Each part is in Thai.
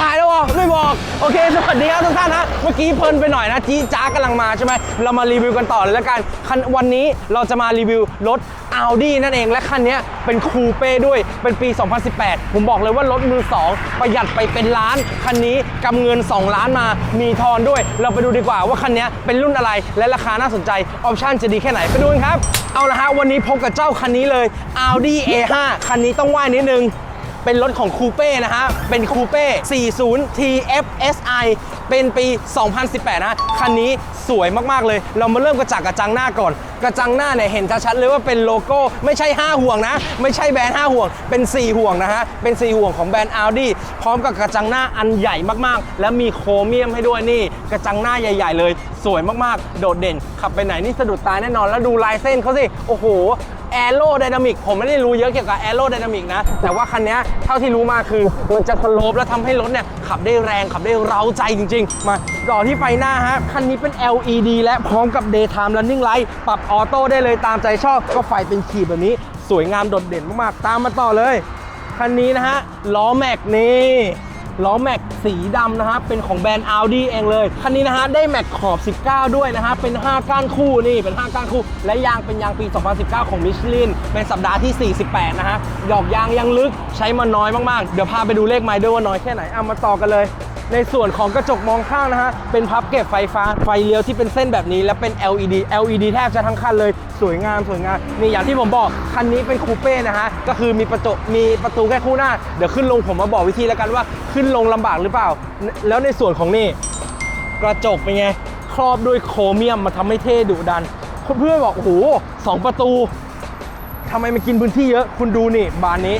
ถ่ายแล้วเหรอไม่บอก โอเค สวัสดีครับทุกท่านนะเมื่อกี้เพลินไปหน่อยนะจีจ้ากำลังมาใช่ไหมเรามารีวิวกันต่อเลยแล้วกันคันวันนี้เราจะมารีวิวรถ Audi นั่นเองและคันนี้เป็นคูเป้ด้วยเป็นปี 2018 ผมบอกเลยว่ารถมือ 2 ประหยัดไปเป็นล้าน คันนี้กำเงิน 2 ล้านมามีทอนด้วย เราไปดูดีกว่าว่าคันนี้เป็นรุ่นอะไรและราคาน่าสนใจออปชั่นจะดีแค่ไหนไปดูกันครับ เอาละฮะวันนี้พบกับเจ้าคันนี้เลย Audi A5 คันนี้ต้องไหว้นิดนึง เป็นรถของคูเป้นะฮะ เป็นคูเป้ 40 TFSI เป็นปี 2018 นะคันนี้สวยมาก ๆ เลย เรามาเริ่มกระจากกระจังหน้าก่อน กระจังหน้าเนี่ยเห็นชัดๆเลยว่าเป็นโลโก้ ไม่ใช่ 5 ห่วงนะ ไม่ใช่แบรนด์ 5 ห่วง เป็น 4 ห่วงนะฮะ เป็น 4 ห่วงของแบรนด์ Audi พร้อมกับกระจังหน้าอันใหญ่มากๆ และมีโครเมียมให้ด้วยนี่ กระจังหน้าใหญ่ ๆ เลย สวยมากๆ โดดเด่น ขับไปไหนนี่สะดุดตาแน่นอน แล้วดูลายเส้นเขาสิ โอ้โห แอโรไดนามิกผมไม่ได้รู้เยอะเกี่ยวกับแอโรไดนามิกนะ แต่ว่าคันนี้เท่าที่รู้มาคือมันจะสโลปแล้วทำให้รถเนี่ยขับได้แรงขับได้เร้าใจจริง ๆ มาต่อที่ไฟหน้าฮะ คันนี้เป็น LED และพร้อมกับ daytime running light ปรับออโต้ได้เลยตามใจชอบ ก็ไฟเป็นขีดแบบนี้ สวยงามโดดเด่นมากๆ ตามมาต่อเลย คันนี้นะฮะล้อแม็กนี่ ล้อแม็กสีดำนะฮะเป็นของแบรนด์ Audi เองเลย คันนี้นะฮะได้แม็กขอบ 19 ด้วยนะฮะเป็น 5 ก้านคู่นี่เป็น 5 ก้านคู่ และยางเป็นยางปี 2019 ของมิชลินเป็นสัปดาห์ที่ 48 นะฮะหยอกยางยังลึกใช้มาน้อยมากๆ เดี๋ยวพาไปดูเลขไม้ด้วยว่าน้อยแค่ไหนเอามาต่อกันเลย ในส่วนของกระจกมองข้างนะฮะ เป็นพับเก็บไฟฟ้า ไฟเลี้ยวที่เป็นเส้นแบบนี้ และเป็น LED LED แทบจะทั้งคันเลย สวยงามสวยงาม นี่อย่างที่ผมบอก คันนี้เป็นคูเป้นะฮะ ก็คือมีประตูมีประตูแค่คู่หน้า เดี๋ยวขึ้นลงผมมาบอกวิธีแล้วกันว่าขึ้นลงลำบากหรือเปล่า แล้วในส่วนของนี่กระจกเป็นไง ครอบด้วยโครเมียมมาทำให้เท่ดุดัน เพื่อนบอกโอ้โหสองประตูทำไมมันกินพื้นที่เยอะ คุณดูนี่บานนี้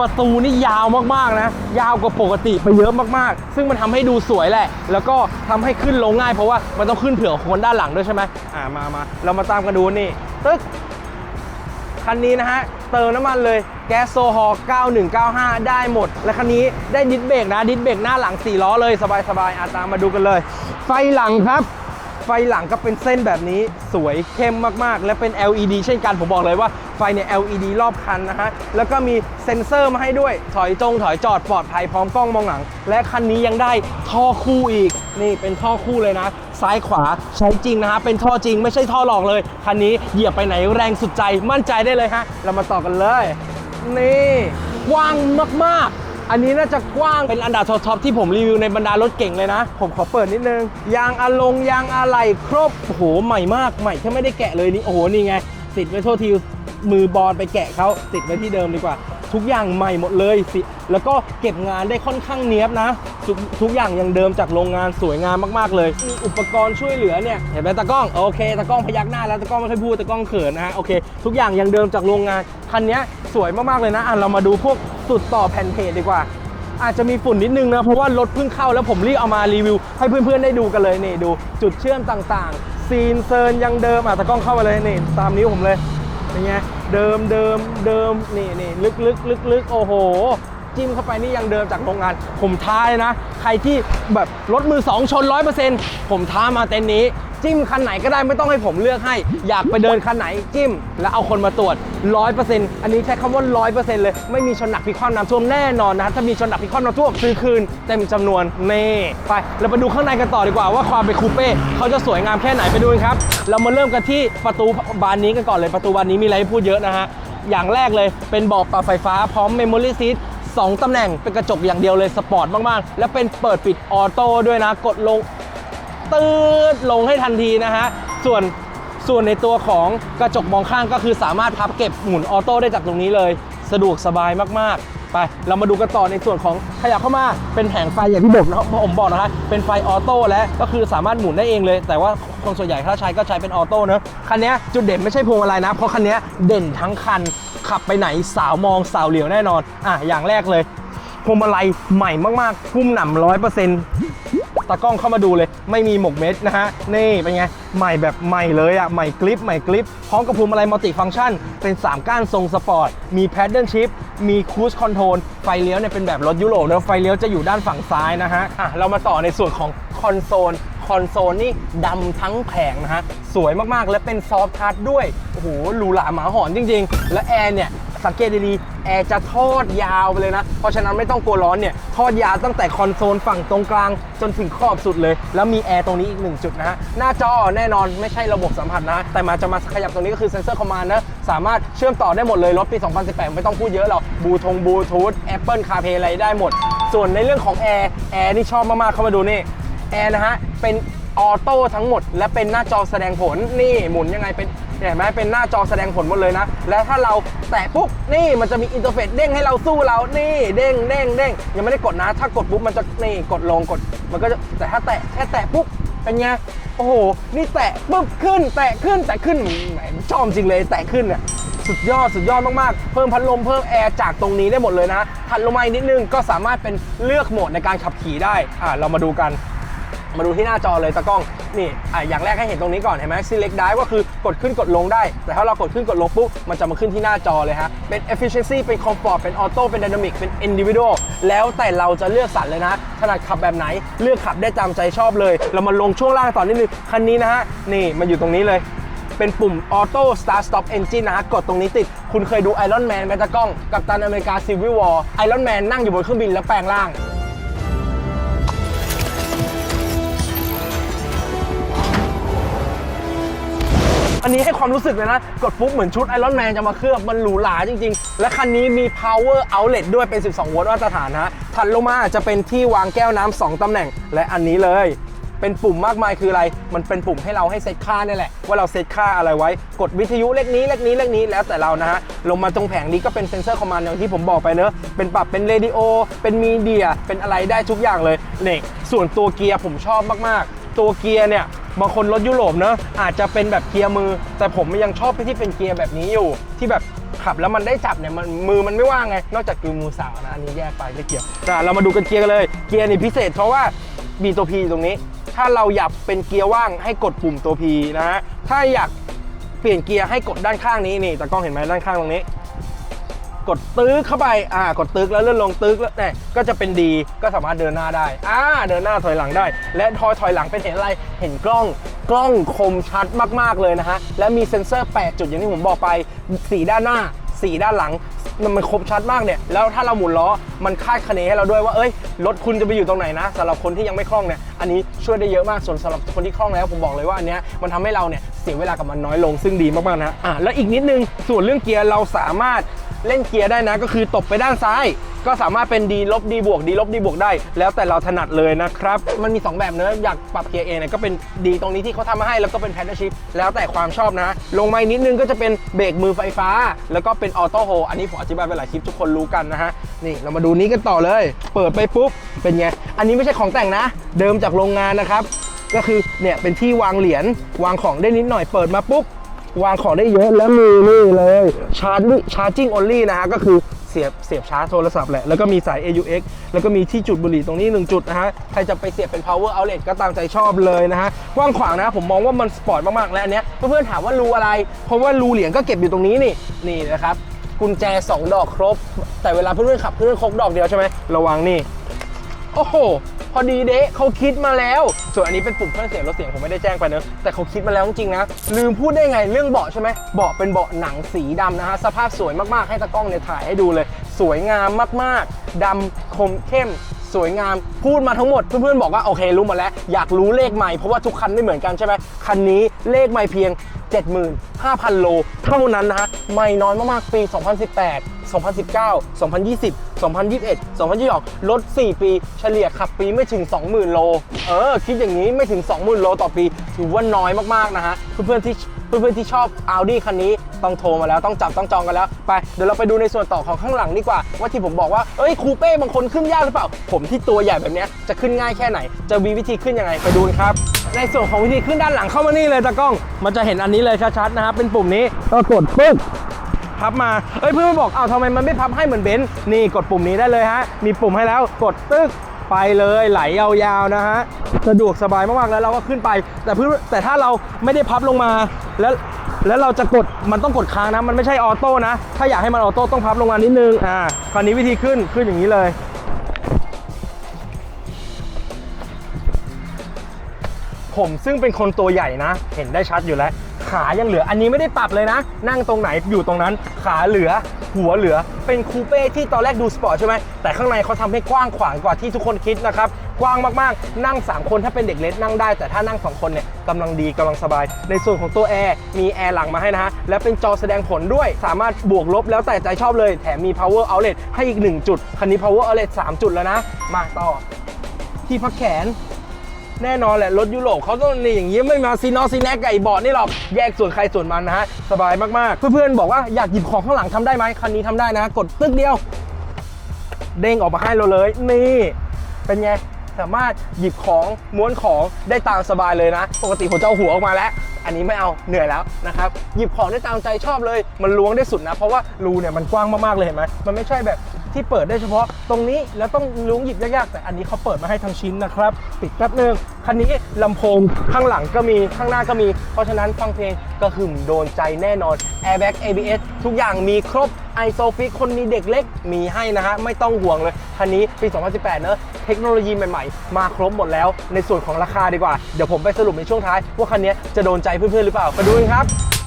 ประตูนี่ยาวมากๆนะ ยาวกว่าปกติไปเยอะมากๆ ซึ่งมันทำให้ดูสวยแหละ แล้วก็ทำให้ขึ้นลงง่ายเพราะว่ามันต้องขึ้นเผื่อคนด้านหลังด้วยใช่ไหมอ่ามามาเรามาตามกันดูนี่ตึ๊กคันนี้นะฮะเติมน้ำมันเลยแก๊สโซฮอล์9195 ได้หมด และคันนี้ได้ดิสเบรกนะดิสเบรกหน้าหลัง 4 ล้อเลยสบายๆอาตามมาดูกันเลย ไฟหลังครับ ไฟหลังก็เป็นเส้นแบบนี้สวยเข้มมากๆ และเป็น LED เช่นกันผมบอกเลยว่าไฟเนี่ย LED รอบคันนะฮะ แล้วก็มีเซ็นเซอร์มาให้ด้วย ถอยจง ถอยจอดปลอดภัยพร้อมกล้องมองหลัง และคันนี้ยังได้ท่อคู่อีก นี่เป็นท่อคู่เลยนะ ซ้ายขวาใช้จริงนะฮะ เป็นท่อจริงไม่ใช่ท่อหลอกเลย คันนี้เหยียบไปไหนแรงสุดใจมั่นใจได้เลยฮะ เรามาต่อกันเลย นี่กว้างมากๆ อันนี้น่าจะกว้างเป็นอันดับท็อปๆที่ผมรีวิวในบรรดารถเก่งเลยนะ ผมขอเปิดนิดนึง ยางอะลงยางอะไหล่ครบโอ้โหใหม่มากใหม่แค่ไม่ได้แกะเลยนี่โอ้โหนี่ไงติดไว้โทษทีมือบอลไปแกะเขาติดไว้ที่เดิมดีกว่า ทุกอย่างใหม่หมดเลยสิแล้วก็เก็บงานได้ค่อนข้างเนี้ยบนะทุกทุกอย่างยังเดิมจากโรงงานสวยงามมากๆเลยมีอุปกรณ์ช่วยเหลือเนี่ยเห็นไหมตากล้องโอเคตากล้องพยักหน้าแล้วตากล้องไม่ค่อยพูดตากล้องเขินนะฮะโอเค ทุกอย่างยังเดิมจากโรงงานคันนี้สวยมากๆเลยนะอะเรามาดูพวกสุดต่อแผ่นเพจดีกว่าอาจจะมีฝุ่นนิดนึงนะเพราะว่ารถเพิ่งเข้าแล้วผมรีบเอามารีวิว ให้เพื่อนๆได้ดูกันเลยนี่ดูจุดเชื่อมต่างๆ ซีนเซิร์นยังเดิมอะตากล้องเข้ามาเลยนี่ตามนิ้วผมเลยเป็นไง เดิมเดิมเดิมนี่นี่ลึกลึกลึกลึกโอ้โห จิ้มเข้าไปนี่ยังเดิมจากโรงงาน ผมท้าเลยนะ ใครที่แบบรถมือ 2 ชน 100%ผมท้ามาเต็นนี้ จิ้มคันไหนก็ได้ไม่ต้องให้ผมเลือกให้ อยากไปเดินคันไหนจิ้ม แล้วเอาคนมาตรวจ 100%อันนี้ใช้คำว่า 100%เลย ไม่มีชนหนักพิคว่ำน้ำท่วมแน่นอนนะถ้ามีชนหนักพิคว่ำน้ำท่วมซื้อคืนเต็มจำนวนเน่ไปเราไปดูข้างในกันต่อดีกว่าว่าความเป็นคูเป้เขาจะสวยงามแค่ไหนไปดูกันครับ เรามาเริ่มกันที่ประตูบานนี้กันก่อนเลยประตูบานนี้มีอะไรให้พูดเยอะนะฮะอย่างแรกเลยเป็นเบาะปรับไฟฟ้าพร้อมเมมโมรี่ซีท สองตำแหน่งเป็นกระจกอย่างเดียวเลยสปอร์ตมากๆ และเป็นเปิดปิดออโต้ด้วยนะ กดลงตืดลงให้ทันทีนะฮะ ส่วนส่วนในตัวของกระจกมองข้างก็คือสามารถพับเก็บหมุนออโต้ได้จากตรงนี้เลย สะดวกสบายมากๆ ไปเรามาดูกันต่อในส่วนของขยับเข้ามาเป็นแผงไฟอย่างที่บอกนะผมบอกนะคะเป็นไฟออโต้และก็คือสามารถหมุนได้เองเลย แต่ว่าคนส่วนใหญ่ถ้าใช้ก็ใช้เป็นออโต้เนอะคันนี้จุดเด่นไม่ใช่พวงมาลัยนะ เพราะคันนี้เด่นทั้งคันขับไปไหนสาวมองสาวเหลียวแน่นอนอะอย่างแรกเลยพวงมาลัยใหม่มากๆ พุ่มหนำร้อยเปอร์เซ็นต์ ตากล้องเข้ามาดูเลย ไม่มีหมกเม็ดนะฮะ นี่เป็นไง ใหม่แบบใหม่เลยอะ่ะ ใหม่กริป ใหม่กริป พร้อมกับพวงมาลัยมัลติฟังก์ชัน เป็น 3 ก้านทรงสปอร์ต มีแพดเดิลชิพมีค u ู e คอนโทรล ไฟเลี้ยวเนี่ยเป็นแบบรถยุโรปนะไฟเลี้ยวจะอยู่ด้านฝั่งซ้ายนะฮะ อะ เรามาต่อในส่วนของคอนโซล คอนโซลนี่ดำทั้งแผงนะฮะ สวยมากๆ และเป็นซอฟทัชด้วย โอ้โห หรูหราหมาหอนจริง ๆ และแอร์เนี่ย สังเกตดีๆแอร์จะทอดยาวไปเลยนะ เพราะฉะนั้นไม่ต้องกลัวร้อนเนี่ยทอดยาวตั้งแต่คอนโซลฝั่งตรงกลางจนถึงขอบสุดเลย แล้วมีแอร์ตรงนี้อีกหนึ่งจุดนะฮะหน้าจอแน่นอนไม่ใช่ระบบสัมผัสนะ แต่มาจะมาขยับตรงนี้ก็คือเซนเซอร์คอมมานด์นะสามารถเชื่อมต่อได้หมดเลยรถปี 2018 ไม่ต้องพูดเยอะหรอกบูทงบูทูธ Apple CarPlay อะไรได้หมด ส่วนในเรื่องของแอร์แอร์นี่ชอบมากๆเข้ามาดูนี่ แอร์นะฮะ เป็นออโต้ทั้งหมด และเป็นหน้าจอแสดงผลนี่หมุนยังไงเป็นเห็นไหมเป็นหน้าจอแสดงผลหมดเลยนะ และถ้าเราแตะปุ๊บนี่มันจะมีอินเทอร์เฟซเด้งให้เราสู้เรานี่เด้งเด้งเด้งยังไม่ได้กดนะ ถ้ากดปุ๊บมันจะนี่กดลงกด มันก็จะแต่ถ้าแตะแค่แตะปุ๊บเป็นไงโอ้โห นี่แตะปุ๊บขึ้น แตะขึ้นแตะขึ้นแหมชอบจริงเลยแตะขึ้นเนี่ยสุดยอดสุดยอดมากๆ เพิ่มพัดลมเพิ่มแอร์จากตรงนี้ได้หมดเลยนะถัดลงมาอีกนิดนึงก็สามารถเป็นเลือกโหมดในการขับขี่ได้อ่าเรามาดูกัน มาดูที่หน้าจอเลยตากล้องนี่อะอย่างแรกให้เห็นตรงนี้ก่อนเห็นไหม select dive ก็คือกดขึ้นกดลงได้ แต่ถ้าเรากดขึ้นกดลงปุ๊บมันจะมาขึ้นที่หน้าจอเลยฮะ เป็น efficiency เป็น comfort เป็น auto เป็น dynamic เป็น individual แล้วแต่เราจะเลือกสรรเลยนะถนัดขับแบบไหนเลือกขับได้ตามใจชอบเลย เรามาลงช่วงล่างต่อนิดนึงคันนี้นะฮะนี่มันอยู่ตรงนี้เลยเป็นปุ่ม Auto Start Stop Engine นะฮะ กดตรงนี้ติด คุณเคยดู Iron Man ไหมตากล้อง กับตันอเมริกา Civil War Iron Man นั่งอยู่บนเครื่องบินแล้วแปลงร่าง นนี้ให้ความรู้สึกเลยนะ กดปุ๊บเหมือนชุดไอรอนแมนจะมาเคลือบมันหรูหราจริง ๆ และคันนี้มี power outlet ด้วยเป็น 12 โวลต์มาตรฐานนะฮะถัดลงมาจะเป็นที่วางแก้วน้ำ2ตำแหน่ง และอันนี้เลยเป็นปุ่มมากมายคืออะไร มันเป็นปุ่มให้เราให้เซตค่าเนี่ยแหละ ว่าเราเซตค่าอะไรไว้ กดวิทยุเลขนี้เลขนี้เลขนี้แล้วแต่เรานะฮะ ลงมาตรงแผงนี้ก็เป็นเซนเซอร์คอมมานด์อย่างที่ผมบอกไปเนอะ เป็นปรับเป็นเรดิโอ เป็นมีเดีย เป็นอะไรได้ทุกอย่างเลย เนี่ส่วนตัวเกียร์ผมชอบมาก ๆ ตัวเกียร์เนี่ยบางคนรถยุโรปเนอะอาจจะเป็นแบบเกียร์มือ แต่ผมยังชอบที่เป็นเกียร์แบบนี้อยู่ ที่แบบขับแล้วมันได้จับเนี่ยมันมือมันไม่ว่างไง นอกจากคือมือสาวนะอันนี้แยกไปไม่เกี่ยวอ่เรามาดูกันเกียร์กันเลยเกียร์นี่พิเศษเพราะว่ามีตัว P ตรงนี้ ถ้าเราอยากเป็นเกียร์ว่างให้กดปุ่มตัว P นะฮะถ้าอยากเปลี่ยนเกียร์ให้กดด้านข้างนี้นี่แต่กล้องเห็นไหมด้านข้างตรงนี้ กดตึ๊กเข้าไปอ่ากดตึ๊กแล้วเลื่อนลงตึ๊กแล้วเนี่ยก็จะเป็นดีก็สามารถเดินหน้าได้อ่าเดินหน้าถอยหลังได้ และทอยถอยหลังเป็นเห็นอะไรเห็นกล้องกล้องคมชัดมากๆเลยนะฮะและมีเซ็นเซอร์ 8 จุดอย่างที่ผมบอกไปสีด้านหน้าสีด้านหลังมันคมชัดมากเนี่ยแล้วถ้าเราหมุนล้อมันคาดคะเนให้เราด้วยว่าเอ้ยรถคุณจะไปอยู่ตรงไหนนะสำหรับคนที่ยังไม่คล่องเนี่ยอันนี้ช่วยได้เยอะมากส่วนสำหรับคนที่คล่องแล้วผมบอกเลยว่าอันเนี้ยมันทำให้เราเนี่ยเสียเวลากับมันน้อยลงซึ่งดีมากๆนะอะแล้วอีกนิดนึงส่วนเรื่องเกียร์เราสามารถ เล่นเกียร์ได้นะ ก็คือตบไปด้านซ้าย ก็สามารถเป็นดีลบดีบวกดีลบดีบวกได้ แล้วแต่เราถนัดเลยนะครับ มันมี 2 แบบเนอะอยากปรับเกียร์เองเนี่ยก็เป็นดีตรงนี้ที่เขาทำมาให้แล้วก็เป็นแพนเนอร์ชิพแล้วแต่ความชอบนะ ลงมาอีกนิดนึงก็จะเป็นเบรกมือไฟฟ้า แล้วก็เป็นออโต้โฮอันนี้ผมอธิบายไปหลายคลิปทุกคนรู้กันนะฮะนี่เรามาดูนี้กันต่อเลย เปิดไปปุ๊บเป็นไงอันนี้ไม่ใช่ของแต่งนะ เดิมจากโรงงานนะครับก็คือเนี่ยเป็นที่วางเหรียญวางของได้นิดหน่อยเปิดมาปุ๊บ วางของได้เยอะแล้วมีนี่เลยชาร์จชาร์จิ่ง only นะฮะก็คือเสียบเสียบชาร์จโทรศัพท์แหละแล้วก็มีสาย AUX แล้วก็มีที่จุดบุหรี่ตรงนี้ 1 จุดนะฮะใครจะไปเสียบเป็น power outlet ก็ตามใจชอบเลยนะฮะกว้างขวางนะผมมองว่ามันสปอร์ตมากๆและอันเนี้ยเพื่อนๆถามว่ารูอะไร เพราะว่ารูเหรียญก็เก็บอยู่ตรงนี้นี่นี่นะครับกุญแจ 2 ดอกครบ แต่เวลาเพื่อนๆขับเพื่อนๆครบดอกเดียวใช่ไหมระวังนี่โอ้โห อดีเดะเขาคิดมาแล้ว ส่วนอันนี้เป็นปุ่มเครื่องเสียงลดเสียงผมไม่ได้แจ้งไปเนอะแต่เขาคิดมาแล้วจริงๆนะ ลืมพูดได้ไงเรื่องเบาะใช่ไหมเบาะเป็นเบาะหนังสีดำนะฮะสภาพสวยมากๆให้ตากล้องเนี่ยถ่ายให้ดูเลย สวยงามมากๆดำคมเข้มสวยงามพูดมาทั้งหมดเพื่อนๆบอกว่าโอเครู้หมาแล้ว อยากรู้เลขใหม่เพราะว่าทุกคันไม่เหมือนกันใช่ไหมคันนี้เลขใหม่เพียง 75,000 โล เท่านั้นนะฮะไม่น้อยมากๆ ปี 2018 2019 2020 2021 2022ลด 4 ปี เฉลี่ยขับปีไม่ถึง 20,000 โล เออ คิดอย่างนี้ไม่ถึง 20,000 โลต่อปี ถือว่าน้อยมากๆ นะฮะ เพื่อนๆที่ เพื่อนๆที่ชอบ Audi คันนี้ต้องโทรมาแล้วต้องจับต้องจองกันแล้ว ไปเดี๋ยวเราไปดูในส่วนต่อของข้างหลังดีกว่า ว่าที่ผมบอกว่าเอ้ยคูเป้บางคนขึ้นยากหรือเปล่า ผมที่ตัวใหญ่แบบเนี้ยจะขึ้นง่ายแค่ไหน จะมีวิธีขึ้นยังไงไปดูกันครับ ในส่วนของวิธีขึ้นด้านหลังเข้ามานี่เลยตากล้อง มันจะเห็นอันนี้เลยชัดๆนะครับเป็นปุ่มนี้ก็กดปึ๊บพับมา เอ้ยเพื่อนบอกอ้าวทำไมมันไม่พับให้เหมือนเบนซ์นี่กดปุ่มนี้ได้เลยฮะ มีปุ่มให้แล้ว กดตึ๊ก ไปเลยไหลยาวๆนะฮะสะดวกสบายมากๆแล้วเราก็ขึ้นไป แต่เพื่อนแต่ถ้าเราไม่ได้พับลงมาแล้วแล้วเราจะกดมันต้องกดค้างนะ มันไม่ใช่ออโต้นะ ถ้าอยากให้มันออโต้ต้องพับลงมานิดนึงอ่าคราวนี้วิธีขึ้นขึ้นอย่างนี้เลย ผมซึ่งเป็นคนตัวใหญ่นะ เห็นได้ชัดอยู่แล้ว ขายังเหลืออันนี้ไม่ได้ปรับเลยนะ นั่งตรงไหนอยู่ตรงนั้น ขาเหลือ หัวเหลือเป็นคูเป้ที่ตอนแรกดูสปอร์ตใช่ไหมแต่ข้างในเขาทำให้กว้างขวางกว่าที่ทุกคนคิดนะครับกว้างมากๆ นั่ง 3 คนถ้าเป็นเด็กเล็กนั่งได้ แต่ถ้านั่ง 2 คนเนี่ยกำลังดีกำลังสบาย ในส่วนของตัวแอร์มีแอร์หลังมาให้นะฮะ และเป็นจอแสดงผลด้วย สามารถบวกลบแล้วแต่ใจชอบเลย แถมมี power outlet ให้อีก 1 จุด คันนี้ power outlet 3 จุดแล้วนะ มาต่อ ที่พักแขน แน่นอนแหละรถยุโรปเขาต้องนี่อย่างนี้ไม่มาซีนอซีแนกกับไอ้เบาะนี่หรอกแยกส่วนใครส่วนมันนะฮะสบายมากๆ เพื่อนๆบอกว่าอยากหยิบของข้างหลังทำได้ไหมคันนี้ทำได้นะ กดตึ๊กเดียว เด้งออกมาให้เราเลย นี่เป็นไงสามารถหยิบของม้วนของได้ตามสบายเลยนะ ปกติผมจะเอาหัวออกมาแล้ว อันนี้ไม่เอาเหนื่อยแล้วนะครับหยิบของได้ตามใจชอบเลย มันล้วงได้สุดนะ เพราะว่ารูเนี่ยมันกว้างมากๆเลยเห็นไหมมันไม่ใช่แบบที่เปิดได้เฉพาะตรงนี้แล้วต้องล้วงหยิบยากๆแต่อันนี้เขาเปิดมาให้ทั้งชิ้นนะครับปิดแป๊บนึง คันนี้ลำโพงข้างหลังก็มีข้างหน้าก็มี เพราะฉะนั้นฟังเพลงก็หึ่มโดนใจแน่นอน Airbag ABS ทุกอย่างมีครบ i s o f i x คนมีเด็กเล็กมีให้นะฮะ ไม่ต้องห่วงเลย คันนี้ปี 2018 เนอะเทคโนโลยีใหม่ๆ มาครบหมดแล้วในส่วนของราคาดีกว่า เดี๋ยวผมไปสรุปในช่วงท้าย ว่าคันนี้จะโดนใจเพื่อนๆหรือเปล่าไปดูกันครับ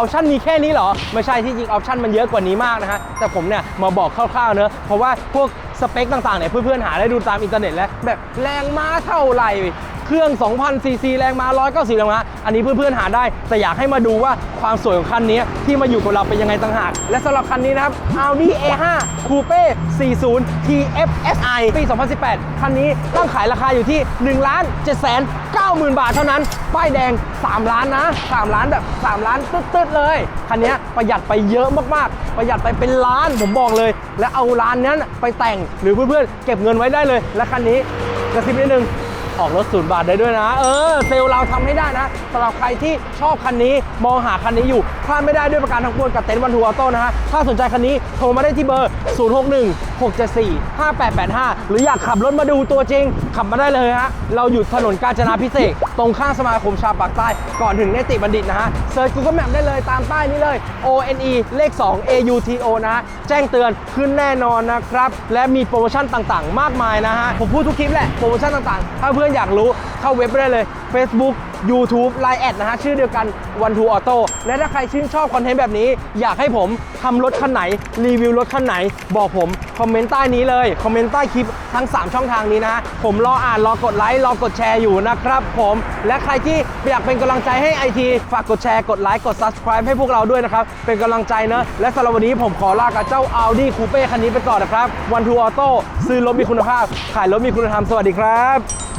ออปชันมีแค่นี้เหรอ ไม่ใช่ที่จริงออปชันมันเยอะกว่านี้มากนะฮะ แต่ผมเนี่ยมาบอกคร่าวๆเนอะเพราะว่าพวกสเปคต่างๆเนี่ยเพื่อนๆหาได้ดูตามอินเทอร์เน็ตแล้วแบบแรงม้าเท่าไหร่ เครื่อง 2,000 ซีซีแรงม้า 190แรงม้า อันนี้เพื่อนๆหาได้ แต่อยากให้มาดูว่าความสวยของคันนี้ที่มาอยู่กับเราเป็นยังไงต่างหาก และสำหรับคันนี้นะครับ Audi A5 Coupe 40 TFSI ปี 2018 คันนี้ตั้งขายราคาอยู่ที่ 1 ล้าน7 9 0 0 0 0บาทเท่านั้น ป้ายแดง 3 ล้านนะ 3 ล้านแบบ 3 ล้านตึ๊ดๆเลย คันนี้ประหยัดไปเยอะมากๆ ประหยัดไปเป็นล้านผมบอกเลย และเอาล้านนั้นไปแต่งหรือเพื่อนๆเก็บเงินไว้ได้เลย และคันนี้กระซิบนิดนึง ออกรถศูนย์บาทได้ด้วยนะ เออ เซลเราทำให้ได้นะสำหรับใครที่ชอบคันนี้มองหาคันนี้อยู่พลาดไม่ได้ด้วยประการทั้งปวงกับเต็นท์วันทัวร์โต้นะฮะ ถ้าสนใจคันนี้โทรมาได้ที่เบอร์ 061 674 5885 หรืออยากขับรถมาดูตัวจริง ขับมาได้เลยฮะ เราอยู่ถนนกาญจนาพิเศษตรงข้างสมาคมชาวปากใต้ก่อนถึงเนติบัณฑิตนะฮะเซิร์ช Google Map ได้เลยตามป้ายนี้เลย O N E เลข 2 A U T O นะฮะแจ้งเตือนขึ้นแน่นอนนะครับและมีโปรโมชั่นต่างๆ มากมายนะฮะผมพูดทุกคลิปแหละโปรโมชั่นต่างๆถ้าเพื่อนอยากรู้เข้าเว็บไปได้เลย Facebook YouTube Line แอดนะฮะ ชื่อเดียวกัน One Two Auto และถ้าใครชื่นชอบคอนเทนต์แบบนี้ อยากให้ผมทำรถคันไหน รีวิวรถคันไหน บอกผม คอมเมนต์ใต้นี้เลย คอมเมนต์ใต้คลิปทั้ง 3 ช่องทางนี้นะ ผมรออ่าน รอกดไลค์ รอกดแชร์อยู่นะครับผม และใครที่อยากเป็นกำลังใจให้ไอทีฝากกดแชร์กดไลค์กด subscribe ให้พวกเราด้วยนะครับ เป็นกำลังใจเนะและสำหรับวันนี้ผมขอลากับเจ้า Audi Coupe คันนี้ไปก่อนนะครับ One Two Auto ซื้อรถมีคุณภาพ ขายรถมีคุณธรรมสวัสดีครับ